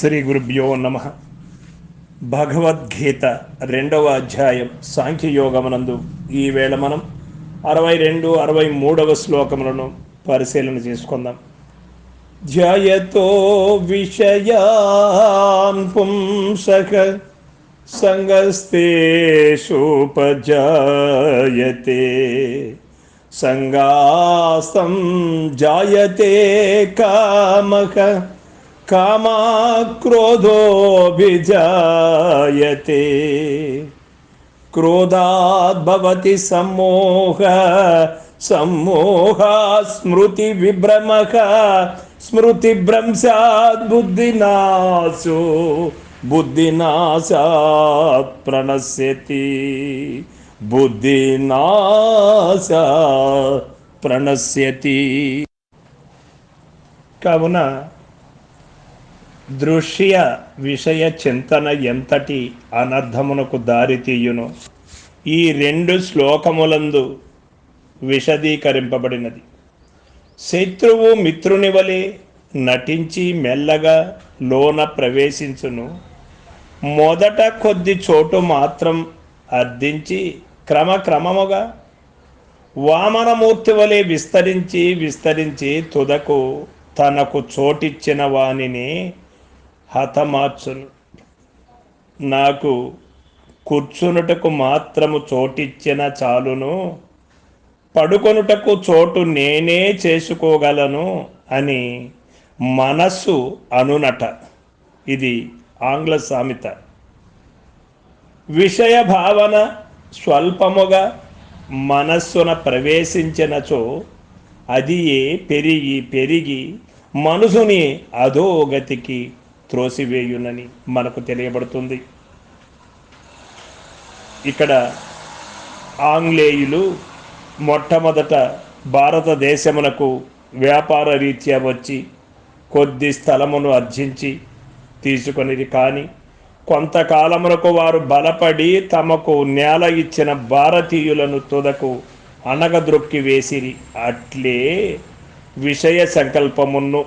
శ్రీ గురుభ్యో నమ. భగవద్గీత రెండవ అధ్యాయం సాంఖ్యయోగమునందు ఈవేళ మనం అరవై రెండు అరవై మూడవ శ్లోకములను పరిశీలన చేసుకుందాం. ధ్యాయతో విషయాన్ పుంసక సంగస్తేషుపజాయతే సంగాస్తం జాయతే కామక కామాక్రోధోభిజాయతే క్రోధాద్భవతి సమ్మోహ సమ్మోహ స్మృతి విభ్రమక స్మృతి భ్రంశాద్ బుద్ధినాశో బుద్ధినాశాత్ ప్రణశ్యతి. బుద్ధినాశ ప్రణశ్యతి. కావున దృశ్య విషయ చింతన ఎంతటి అనర్థమునకు దారితీయును ఈ రెండు శ్లోకములందు విశదీకరింపబడినది. శత్రువు మిత్రుని వలె నటించి మెల్లగా లోన ప్రవేశించును. మొదట కొద్ది చోటు మాత్రం అర్థించి క్రమక్రమముగా వామనమూర్తి వలె విస్తరించి విస్తరించి తుదకు తనకు చోటిచ్చిన వానిని హతమార్చును. నాకు కూర్చునుటకు మాత్రము చోటిచ్చిన చాలును పడుకొనుటకు చోటు నేనే చేసుకోగలను అని మనస్సు అనునట. ఇది ఆంగ్ల సామెత. విషయ భావన స్వల్పముగా మనస్సున ప్రవేశించినచో అది ఏ పెరిగి పెరిగి మనసుని అధోగతికి త్రోసివేయునని మనకు తెలియబడుతుంది. ఇక్కడ ఆంగ్లేయులు మొట్టమొదట భారతదేశమునకు వ్యాపార రీత్యా వచ్చి కొద్ది స్థలమును అర్జించి తీసుకొనిది కానీ కొంతకాలమునకు వారు బలపడి తమకు నేల ఇచ్చిన భారతీయులను తుదకు అనగద్రొక్కి వేసిరి. అట్లే విషయ సంకల్పమును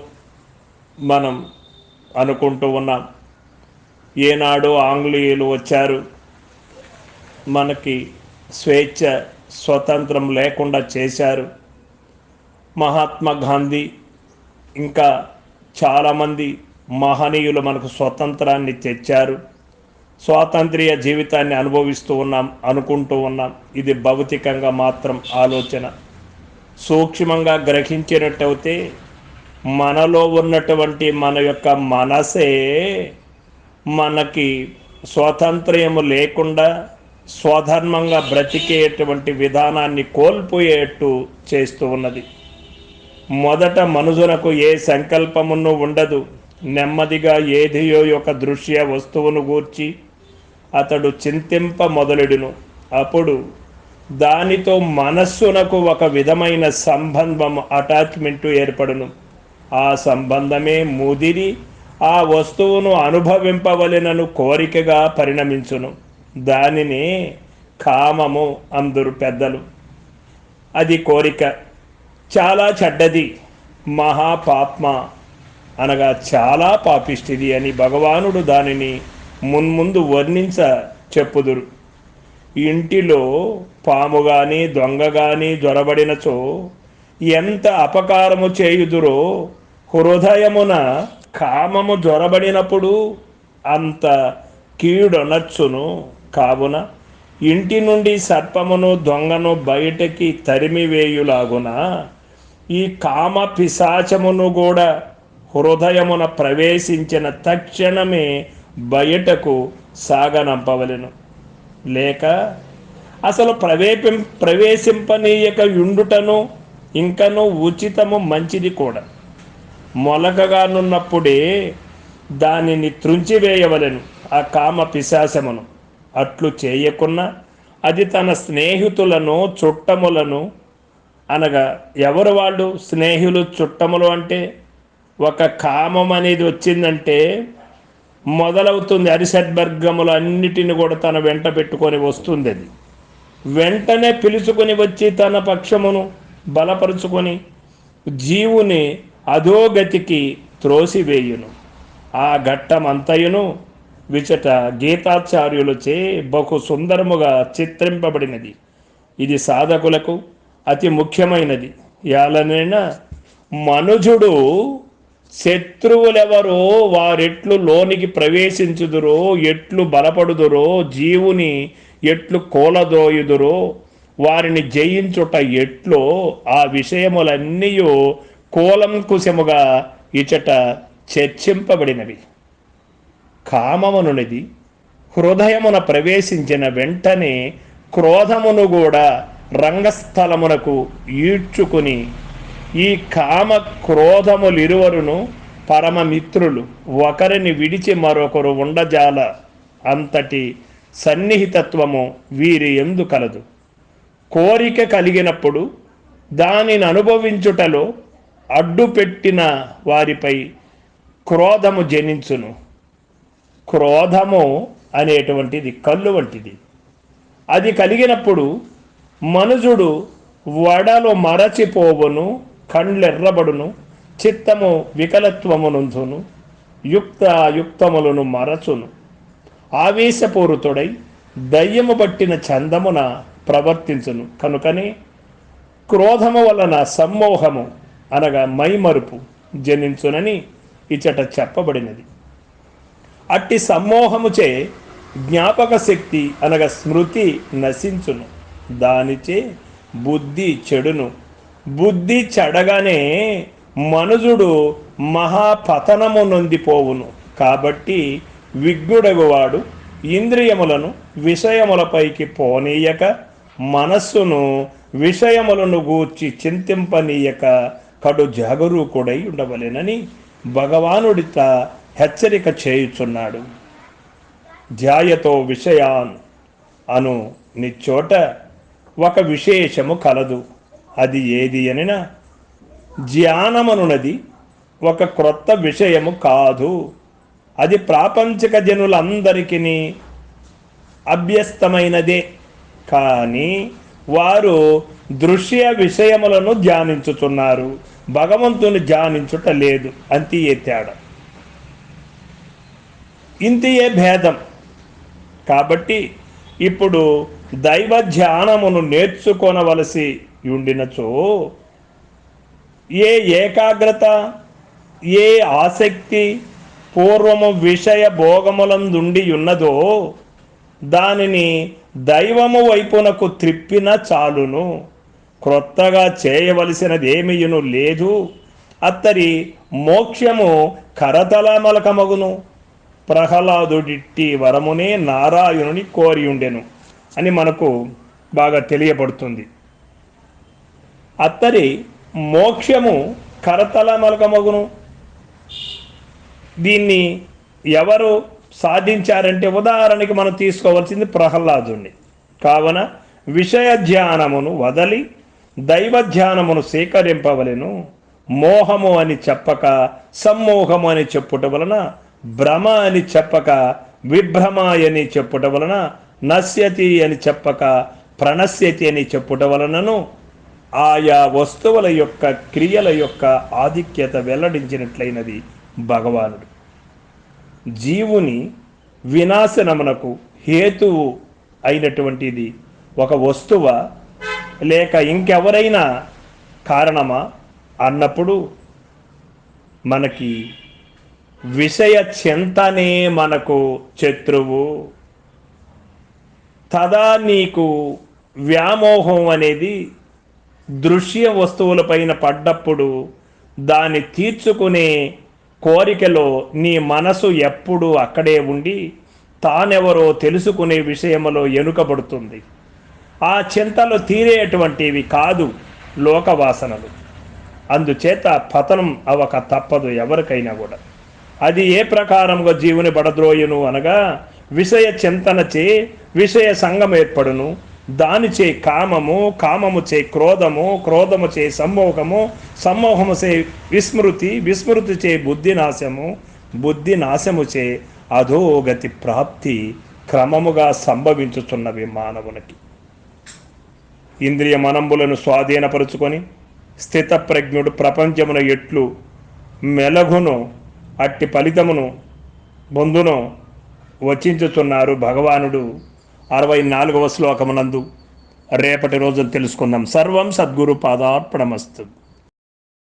మనం అనుకుంటూ ఉన్నాం. ఏనాడు ఆంగ్లేయులు వచ్చారు. మనకి స్వేచ్ఛ స్వతంత్రం లేకుండా చేశారు. మహాత్మా గాంధీ ఇంకా చాలామంది మహనీయులు మనకు స్వతంత్రాన్ని తెచ్చారు. స్వాతంత్ర్య జీవితాన్ని అనుభవిస్తూ ఉన్నాం అనుకుంటూ ఉన్నాం. ఇది భౌతికంగా మాత్రం ఆలోచన. సూక్ష్మంగా గ్రహించినట్టయితే మనలో ఉన్నటువంటి మన యొక్క మనసే మనకి స్వాతంత్ర్యము లేకుండా స్వధర్మంగా బ్రతికేటువంటి విధానాన్ని కోల్పోయేట్టు చేస్తూ ఉన్నది. మొదట మనుషులకు ఏ సంకల్పమును ఉండదు. నెమ్మదిగా ఏదియో యొక్క దృశ్య వస్తువును గూర్చి అతడు చింతింప మొదలెడును. అప్పుడు దానితో మనస్సునకు ఒక విధమైన సంబంధం అటాచ్మెంటు ఏర్పడును. ఆ సంబంధమే ముదిరి ఆ వస్తువును అనుభవింపవలెనను కోరికగా పరిణమించును. దానిని కామము అందరు పెద్దలు. అది కోరిక. చాలా చెడ్డది. మహాపాప్మ అనగా చాలా పాపిష్టిది అని భగవానుడు దానిని మున్ముందు వర్ణించ చెప్పుదురు. ఇంటిలో పాము కానీ దొంగ కానీ జ్వరబడినచో ఎంత అపకారము చేయుదురో హృదయమున కామము జ్వరబడినప్పుడు అంత కీడొనచ్చును. కావున ఇంటి నుండి సర్పమును దొంగను బయటకి తరిమివేయులాగున ఈ కామ పిశాచమును కూడా హృదయమున ప్రవేశించిన తక్షణమే బయటకు సాగనంపవలను. లేక అసలు ప్రవేపిం ప్రవేశింపనీయక యుండుటను ఇంకను ఉచితము మంచిది కూడా. మొలకగానున్నప్పుడే దానిని త్రుంచివేయవలను ఆ కామ పిశాసమును అట్లు చేయకున్నా అది తన స్నేహితులను చుట్టములను అనగా ఎవరు వాళ్ళు? స్నేహితులు చుట్టములు అంటే ఒక కామం అనేది వచ్చిందంటే మొదలవుతుంది అరిసద్వర్గములు అన్నిటిని కూడా తన వెంట పెట్టుకొని వస్తుంది అది వెంటనే పిలుచుకొని వచ్చి తన పక్షమును బలపరుచుకొని జీవుని అధోగతికి త్రోసివేయును. ఆ ఘట్టమంతయును విచట గీతాచార్యులచే బహు సుందరముగా చిత్రింపబడినది. ఇది సాధకులకు అతి ముఖ్యమైనది. యాలనైనా మనుజుడు శత్రువులెవరో వారెట్లు లోనికి ప్రవేశించుదురో ఎట్లు బలపడుదురో జీవుని ఎట్లు కోలదోయుదురో వారిని జయించుట ఎట్లో ఆ విషయములన్నీ కూలంకుశముగా ఇచట చర్చింపబడినవి. కామమునునిది హృదయమున ప్రవేశించిన వెంటనే క్రోధమును కూడా రంగస్థలమునకు ఈడ్చుకుని ఈ కామ క్రోధములిరువరును పరమమిత్రులు ఒకరిని విడిచి మరొకరు ఉండజాల అంతటి సన్నిహితత్వము వీరి ఎందు కలదు. కోరిక కలిగినప్పుడు దానిని అనుభవించుటలో అడ్డుపెట్టిన వారిపై క్రోధము జనించును. క్రోధము అనేటువంటిది కళ్ళు వంటిది. అది కలిగినప్పుడు మనుజుడు వడలు మరచిపోవును కండ్లెర్రబడును చిత్తము వికలత్వమునందును యుక్త యుక్తములను మరచును. ఆవేశపూరితుడై దయ్యము పట్టిన చందమున ప్రవర్తించును. కనుకనే క్రోధము వలన సమ్మోహము అనగా మైమరుపు జనించునని ఇచట చెప్పబడినది. అట్టి సమ్మోహముచే జ్ఞాపక శక్తి అనగా స్మృతి నశించును. దానిచే బుద్ధి చెడును. బుద్ధి చెడగానే మనుజుడు మహాపతనము నొందిపోవును. కాబట్టి విఘ్నుడగువాడు ఇంద్రియములను విషయములపైకి పోనీయక మనస్సును విషయములను గూర్చి చింతింపనీయక కడు జాగరూకుడై ఉండవలెనని భగవానుడిత హెచ్చరిక చేయుచున్నాడు. ధ్యాయతో విషయాన్ అను నిచ్చోట ఒక విశేషము కలదు. అది ఏది అనినా ధ్యానమనున్నది ఒక క్రొత్త విషయము కాదు. అది ప్రాపంచిక జనులందరికీ అభ్యస్తమైనదే. కానీ వారు దృశ్య విషయములను ధ్యానించుతున్నారు భగవంతుని ధ్యానించుట లేదు అంతియే తేడా. ఇంతియే భేదం. కాబట్టి ఇప్పుడు దైవ ధ్యానమును నేర్చుకొనవలసి ఉండినచో ఏ ఏకాగ్రత ఏ ఆసక్తి పూర్వము విషయ భోగములందుండి ఉన్నదో దానిని దైవము వైపునకు త్రిప్పిన చాలును. క్రొత్తగా చేయవలసినదేమియును లేదు. అత్తరి మోక్షము కరతలమలకమగును ప్రహ్లాదుడిట్టి వరమునే నారాయణుని కోరియుండెను అని మనకు బాగా తెలియబడుతుంది అత్తరి మోక్షము కరతలమలకమగును దీన్ని ఎవరు సాధించారంటే ఉదాహరణకి మనం తీసుకోవాల్సింది ప్రహ్లాదుని కావున విషయ ధ్యానమును వదలి దైవ ధ్యానమును సేకరింపవలెను. మోహము అని చెప్పక సమ్మోహము అని చెప్పుట వలన భ్రమ అని చెప్పక విభ్రమ అని చెప్పుట వలన నశ్యతి అని చెప్పక ప్రణశ్యతి అని చెప్పుట వలనను ఆయా వస్తువుల యొక్క క్రియల యొక్క ఆధిక్యత వెల్లడించినట్లయినది భగవానుడు. జీవుని వినాశనమునకు హేతువు అయినటువంటిది ఒక వస్తువ లేక ఇంకెవరైనా కారణమా? అన్నప్పుడు మనకి విషయ చింతనే మనకు శత్రువు. తదా నీకు వ్యామోహం అనేది దృశ్య వస్తువులపైన పడ్డప్పుడు దాన్ని తీర్చుకునే కోరికలో నీ మనసు ఎప్పుడూ అక్కడే ఉండి తానెవరో తెలుసుకునే విషయంలో ఎనుకబడుతుంది. ఆ చింతలు తీరేటువంటివి కాదు లోకవాసనలు. అందుచేత పతనం అవక తప్పదు ఎవరికైనా కూడా. అది ఏ ప్రకారంగా జీవుని బడద్రోయును అనగా విషయ చింతనచే విషయ సంగం ఏర్పడును. దానిచే కామము కామము చే క్రోధము క్రోధము చే సమ్మోహము సమ్మోహము చే విస్మృతి విస్మృతి చే బుద్ధి నాశము బుద్ధి నాశము చే అధోగతి ప్రాప్తి క్రమముగా సంభవించుతున్నవి మానవునికి. ఇంద్రియ మనంబులను స్వాధీనపరుచుకొని స్థితప్రజ్ఞుడు ప్రపంచమున ఎట్లు మెలగును అట్టి ఫలితమును బొందును వచించుతున్నారు భగవానుడు. అరవై నాలుగవ శ్లోకమునందు రేపటి రోజున తెలుసుకుందాం. సర్వం సద్గురు పాదార్పణమస్తు.